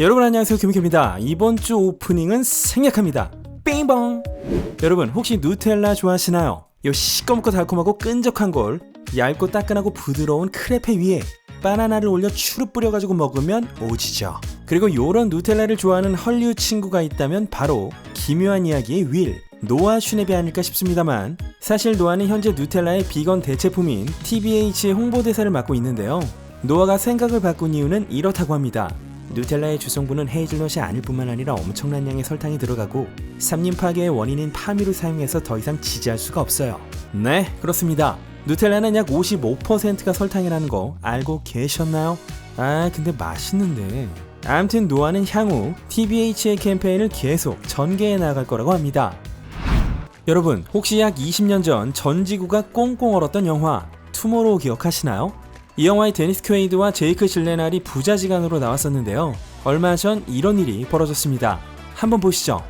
여러분 안녕하세요. 김익입니다. 이번 주 오프닝은 생략합니다. 빙봉! 여러분 혹시 누텔라 좋아하시나요? 요 시꺼멓고 달콤하고 끈적한 걸 얇고 따끈하고 부드러운 크레페 위에 바나나를 올려 추루 뿌려가지고 먹으면 오지죠. 그리고 요런 누텔라를 좋아하는 헐리우드 친구가 있다면 바로 기묘한 이야기의 윌 노아 슈넵이 아닐까 싶습니다만 사실 노아는 현재 누텔라의 비건 대체품인 TBH의 홍보대사를 맡고 있는데요. 노아가 생각을 바꾼 이유는 이렇다고 합니다 누텔라의 주성분은 헤이즐넛이 아닐 뿐만 아니라 엄청난 양의 설탕이 들어가고 삼림 파괴의 원인인 파미를 사용해서 더 이상 지지할 수가 없어요. 네, 그렇습니다. 누텔라는 약 55%가 설탕이라는 거 알고 계셨나요? 아, 근데 맛있는데. 암튼 노아는 향후 TBH의 캠페인을 계속 전개해 나갈 거라고 합니다. 여러분, 혹시 약 20년 전 전 지구가 꽁꽁 얼었던 영화 투모로우 기억하시나요? 이 영화의 데니스 퀘이드와 제이크 실레날이 부자지간으로 나왔었는데요. 얼마 전 이런 일이 벌어졌습니다. 한번 보시죠.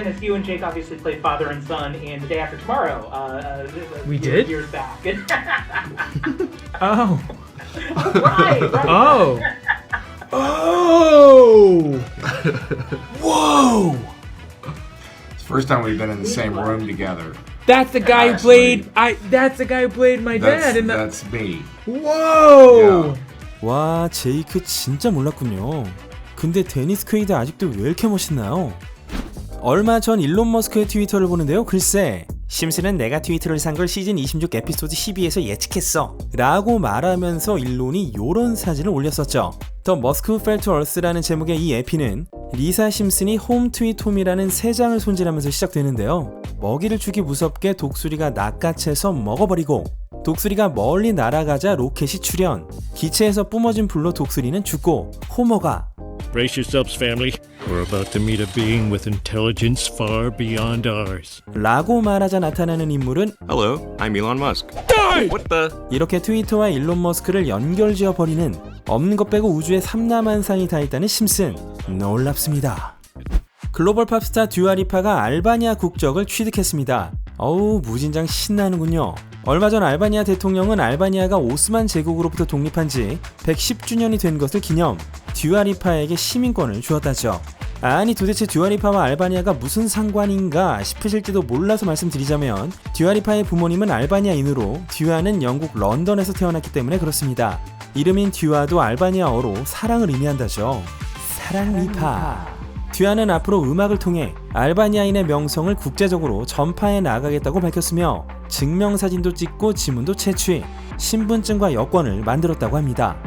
As you and Jake obviously played father and son in The Day After Tomorrow. Uh, uh, We years, did? years back. Oh. right, right. Oh. Oh. Whoa! It's the first time we've been in the same room together. That's the guy who played. I. That's the guy who played my That's, dad in the. that's me. Whoa. 와, 제이크 진짜 몰랐군요. 근데 데니스 퀘이드 아직도 왜 이렇게 멋있나요? 얼마 전 일론 머스크의 트위터를 보는데요. 글쎄, 심슨은 내가 트위터를 산 걸 시즌 26 에피소드 12에서 예측했어. 라고 말하면서 일론이 요런 사진을 올렸었죠. 더 머스크 펠트 얼스라는 제목의 이 에피는 리사 심슨이 홈 트윗 홈이라는 세 장을 손질하면서 시작되는데요. 먹이를 주기 무섭게 독수리가 낚아채서 먹어버리고 독수리가 멀리 날아가자 로켓이 출현 기체에서 뿜어진 불로 독수리는 죽고 호머가 Brace yourselves, family. We're about to meet a being with intelligence far beyond ours. 라고 말하자 나타나는 인물은 Hello, I'm Elon Musk. What the? 이렇게 트위터와 일론 머스크를 연결지어 버리는 없는 것 빼고 우주에 삼라만상이 다 있다는 심슨 놀랍습니다. 글로벌 팝스타 듀아리파가 알바니아 국적을 취득했습니다. 어우 무진장 신나는군요. 얼마 전 알바니아 대통령은 알바니아가 오스만 제국으로부터 독립한 지 110주년이 된 것을 기념 듀아리파에게 시민권을 주었다죠. 아니 도대체 듀아리파와 알바니아가 무슨 상관인가 싶으실지도 몰라서 말씀드리자면 듀아리파의 부모님은 알바니아인으로 듀아는 영국 런던에서 태어났기 때문에 그렇습니다. 이름인 듀아도 알바니아어로 사랑을 의미한다죠. 사랑리파. 듀아는 앞으로 음악을 통해 알바니아인의 명성을 국제적으로 전파해 나가겠다고 밝혔으며 증명사진도 찍고 지문도 채취, 신분증과 여권을 만들었다고 합니다.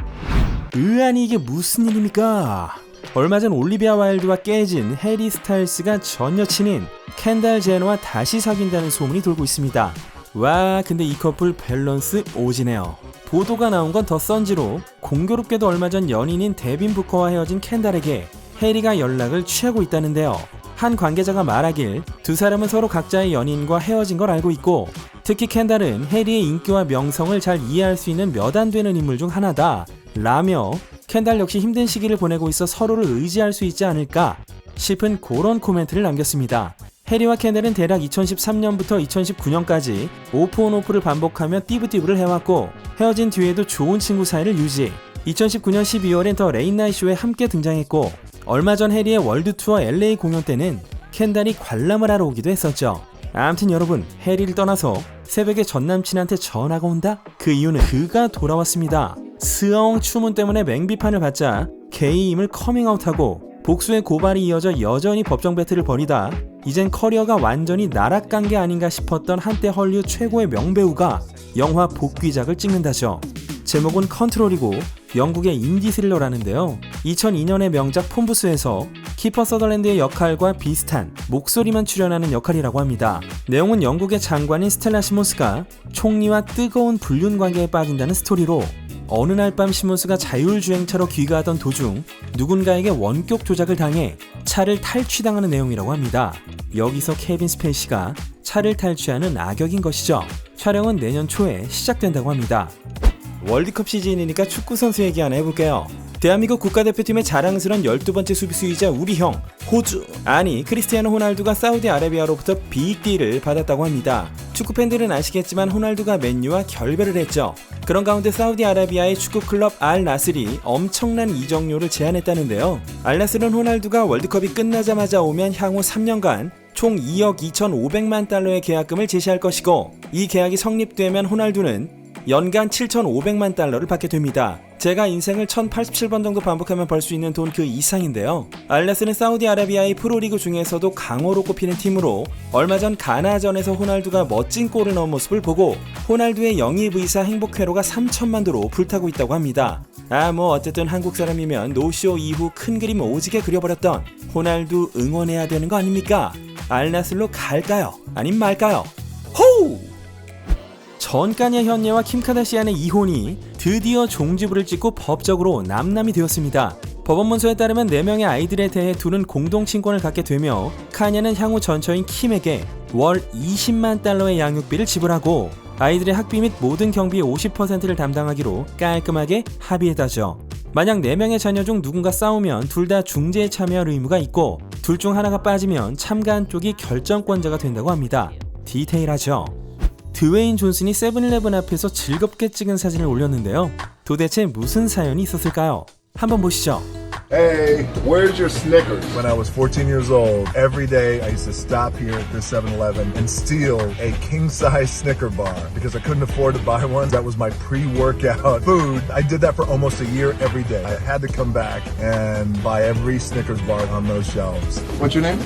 으아니 이게 무슨 일입니까? 얼마 전 올리비아 와일드와 깨진 해리 스타일스가 전 여친인 켄달 제너와 다시 사귄다는 소문이 돌고 있습니다. 와 근데 이 커플 밸런스 오지네요. 보도가 나온 건 더 선지로 공교롭게도 얼마 전 연인인 데빈 부커와 헤어진 켄달에게 해리가 연락을 취하고 있다는데요. 한 관계자가 말하길 두 사람은 서로 각자의 연인과 헤어진 걸 알고 있고 특히 켄달은 해리의 인기와 명성을 잘 이해할 수 있는 몇 안 되는 인물 중 하나다 라며 켄달 역시 힘든 시기를 보내고 있어 서로를 의지할 수 있지 않을까 싶은 그런 코멘트를 남겼습니다. 해리와 켄달은 대략 2013년부터 2019년까지 오프온오프를 반복하며 띠부띠부를 해왔고 헤어진 뒤에도 좋은 친구 사이를 유지 2019년 12월엔 더 레인나이 쇼에 함께 등장했고 얼마 전 해리의 월드 투어 LA 공연 때는 켄달이 관람을 하러 오기도 했었죠. 아무튼 여러분 해리를 떠나서 새벽에 전 남친한테 전화가 온다? 그 이유는 그가 돌아왔습니다. 스엉 추문 때문에 맹비판을 받자 게이임을 커밍아웃하고 복수의 고발이 이어져 여전히 법정 배틀을 벌이다 이젠 커리어가 완전히 나락간 게 아닌가 싶었던 한때 헐리우드 최고의 명배우가 영화 복귀작을 찍는다죠. 제목은 컨트롤이고 영국의 인디 스릴러라는데요. 2002년의 명작 폼부스에서 키퍼 서덜랜드의 역할과 비슷한 목소리만 출연하는 역할이라고 합니다. 내용은 영국의 장관인 스텔라 시몬스가 총리와 뜨거운 불륜 관계에 빠진다는 스토리로 어느 날 밤 시몬스가 자율주행차로 귀가하던 도중 누군가에게 원격 조작을 당해 차를 탈취당하는 내용이라고 합니다. 여기서 케빈 스페이시가 차를 탈취하는 악역인 것이죠. 촬영은 내년 초에 시작된다고 합니다. 월드컵 시즌이니까 축구 선수 얘기 하나 해볼게요. 대한민국 국가대표팀의 자랑스러운 12번째 수비수이자 우리 형 호주 아니 크리스티아노 호날두가 사우디아라비아로부터 빅딜을 받았다고 합니다. 축구 팬들은 아시겠지만 호날두가 맨유와 결별을 했죠. 그런 가운데 사우디아라비아의 축구 클럽 알 나스리 엄청난 이적료를 제안했다는데요. 알 나스는 호날두가 월드컵이 끝나자마자 오면 향후 3년간 총 2억 2,500만 달러의 계약금을 제시할 것이고 이 계약이 성립되면 호날두는 연간 7,500만 달러를 받게 됩니다. 제가 인생을 1087번 정도 반복하면 벌 수 있는 돈 그 이상인데요. 알라스는 사우디아라비아의 프로리그 중에서도 강호로 꼽히는 팀으로 얼마 전 가나전에서 호날두가 멋진 골을 넣은 모습을 보고 호날두의 영입 의사 행복회로가 3천만 도로 불타고 있다고 합니다. 아 뭐 어쨌든 한국 사람이면 노쇼 이후 큰 그림 오지게 그려버렸던 호날두 응원해야 되는 거 아닙니까? 알나슬로 갈까요? 아님 말까요? 호우! 전까냐 현예와 킴 카다시안의 이혼이 드디어 종지부를 찍고 법적으로 남남이 되었습니다. 법원 문서에 따르면 4명의 아이들에 대해 둘은 공동 친권을 갖게 되며 카냐는 향후 전처인 킴에게 월 20만 달러의 양육비를 지불하고 아이들의 학비 및 모든 경비의 50%를 담당하기로 깔끔하게 합의했다죠. 만약 4명의 자녀 중 누군가 싸우면 둘 다 중재에 참여할 의무가 있고 둘 중 하나가 빠지면 참가한 쪽이 결정권자가 된다고 합니다. 디테일하죠. 드웨인 존슨이 세븐일레븐 앞에서 즐겁게 찍은 사진을 올렸는데요. 도대체 무슨 사연이 있었을까요? 한번 보시죠. Hey, where's your Snickers? When I was 14 years old, every day I used to stop here at this 7 Eleven and steal a king size Snicker bar because I couldn't afford to buy one. That was my pre workout food. I did that for almost a year every day. I had to come back and buy every Snickers bar on those shelves. What's your name?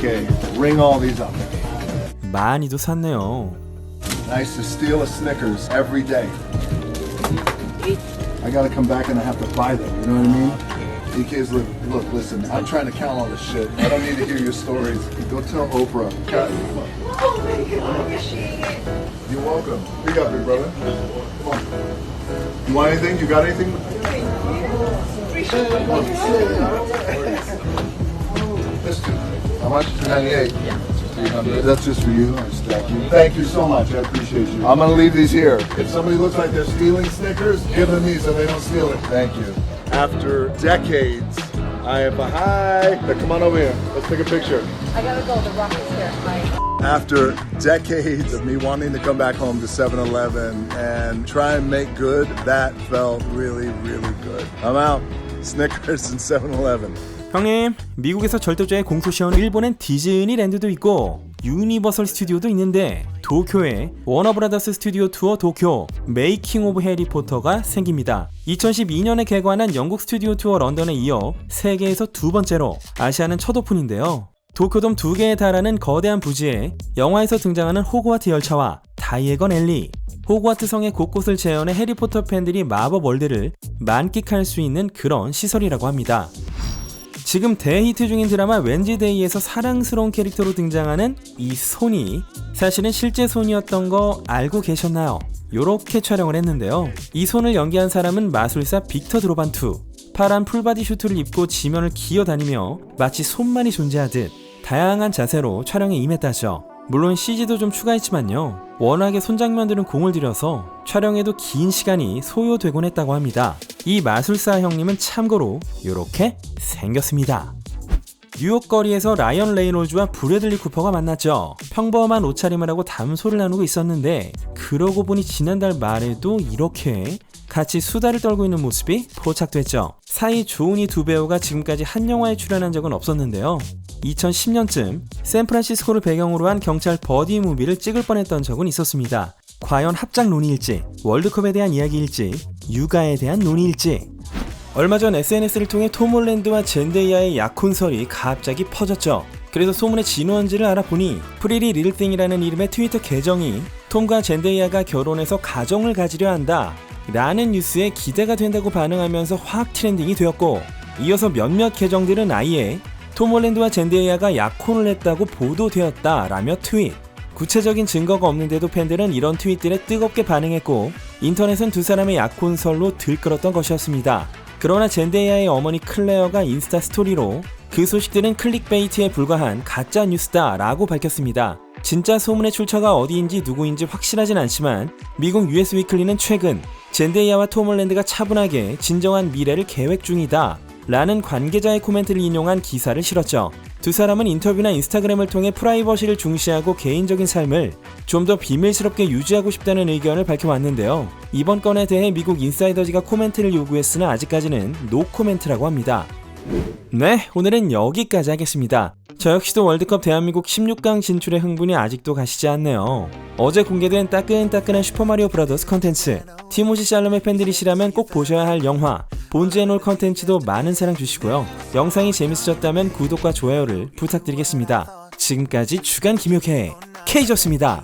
Okay, ring all these up. 많이도 샀네요. I used to steal a Snickers every day. I gotta come back and I have to buy them, you know what I mean? DK's look, look, listen, I'm trying to count all this shit. I don't need to hear your stories. Go tell Oprah. God. You're welcome. You got, big brother? Come on. You want anything? You got anything? Two. How much? 98. That's just for you. Thank you. Thank you so much. I appreciate you. I'm gonna leave these here. If somebody looks like they're stealing Snickers, give them these so they don't steal it. Thank you. After decades, I have a hi. Now come on over here. Let's take a picture. I gotta go. The rock is here. Bye. After decades of me wanting to come back home to 7-Eleven and try and make good, that felt really, really good. I'm out. Snickers and 7-Eleven. 형님, 미국에서 절도죄의 공소시효는 일본엔 디즈니랜드도 있고 유니버설 스튜디오도 있는데 도쿄에 워너브라더스 스튜디오 투어 도쿄 메이킹 오브 해리포터가 생깁니다. 2012년에 개관한 영국 스튜디오 투어 런던에 이어 세계에서 두 번째로 아시아는 첫 오픈인데요. 도쿄돔 두 개에 달하는 거대한 부지에 영화에서 등장하는 호그와트 열차와 다이애건 엘리, 호그와트 성의 곳곳을 재현해 해리포터 팬들이 마법 월드를 만끽할 수 있는 그런 시설이라고 합니다. 지금 대히트 중인 드라마 웬즈데이에서 사랑스러운 캐릭터로 등장하는 이 손이 사실은 실제 손이었던 거 알고 계셨나요? 요렇게 촬영을 했는데요. 이 손을 연기한 사람은 마술사 빅터 드로반투. 파란 풀바디 슈트를 입고 지면을 기어다니며 마치 손만이 존재하듯 다양한 자세로 촬영에 임했다죠. 물론 CG도 좀 추가했지만요. 워낙에 손장면들은 공을 들여서 촬영에도 긴 시간이 소요되곤 했다고 합니다. 이 마술사 형님은 참고로 이렇게 생겼습니다. 뉴욕 거리에서 라이언 레이놀즈와 브래들리 쿠퍼가 만났죠. 평범한 옷차림을 하고 담소를 나누고 있었는데 그러고 보니 지난달 말에도 이렇게 같이 수다를 떨고 있는 모습이 포착됐죠. 사이 좋은 이 두 배우가 지금까지 한 영화에 출연한 적은 없었는데요. 2010년쯤 샌프란시스코를 배경으로 한 경찰 버디 무비를 찍을 뻔했던 적은 있었습니다. 과연 합작 논의일지, 월드컵에 대한 이야기일지, 육아에 대한 논의일지. 얼마 전 SNS를 통해 톰 홀랜드와 젠데이아의 약혼설이 갑자기 퍼졌죠. 그래서 소문의 진원지를 알아보니 프리리 릴띵이라는 이름의 트위터 계정이 톰과 젠데이아가 결혼해서 가정을 가지려 한다 라는 뉴스에 기대가 된다고 반응하면서 확 트렌딩이 되었고 이어서 몇몇 계정들은 아예 톰 홀랜드와 젠데이아가 약혼을 했다고 보도되었다 라며 트윗 구체적인 증거가 없는데도 팬들은 이런 트윗들에 뜨겁게 반응했고 인터넷은 두 사람의 약혼설로 들끓었던 것이었습니다. 그러나 젠데이아의 어머니 클레어가 인스타 스토리로 그 소식들은 클릭베이트에 불과한 가짜 뉴스다 라고 밝혔습니다. 진짜 소문의 출처가 어디인지 누구인지 확실하진 않지만 미국 US 위클리는 최근 젠데이아와 톰 홀랜드가 차분하게 진정한 미래를 계획 중이다 라는 관계자의 코멘트를 인용한 기사를 실었죠. 두 사람은 인터뷰나 인스타그램을 통해 프라이버시를 중시하고 개인적인 삶을 좀 더 비밀스럽게 유지하고 싶다는 의견을 밝혀왔는데요. 이번 건에 대해 미국 인사이더지가 코멘트를 요구했으나 아직까지는 노 코멘트라고 합니다. 네, 오늘은 여기까지 하겠습니다. 저 역시도 월드컵 대한민국 16강 진출의 흥분이 아직도 가시지 않네요. 어제 공개된 따끈따끈한 슈퍼마리오 브라더스 컨텐츠, 티모시 샬롬의 팬들이시라면 꼭 보셔야 할 영화, 본즈앤올 컨텐츠도 많은 사랑 주시고요. 영상이 재밌으셨다면 구독과 좋아요를 부탁드리겠습니다. 지금까지 주간 김효태 K졌습니다.